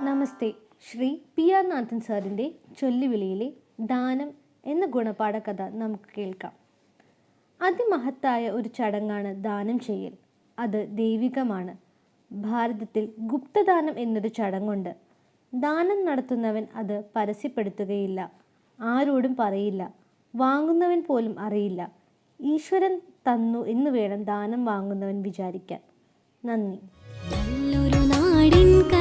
നമസ്തേ. Shri P R നാഥൻ സാറിന്റെ ചൊല്ലുവിളിയിലെ ദാനം എന്ന ഗുണപാഠ കഥ നമുക്ക് കേൾക്കാം. അതിമഹത്തായ ഒരു ചടങ്ങാണ് ദാനം ചെയ്യൽ. അത് ദൈവികമാണ്. ഭാരതത്തിൽ ഗുപ്തദാനം എന്നൊരു ചടങ്ങുണ്ട്. ദാനം നടത്തുന്നവൻ അത് പരസ്യപ്പെടുത്തുകയില്ല. ആരോടും പറയില്ല. വാങ്ങുന്നവൻ പോലും അറിയില്ല. ഈശ്വരൻ തന്നു എന്ന് വേണം ദാനം വാങ്ങുന്നവൻ വിചാരിക്കാൻ. നന്ദി. നല്ലൊരു നാടിൻ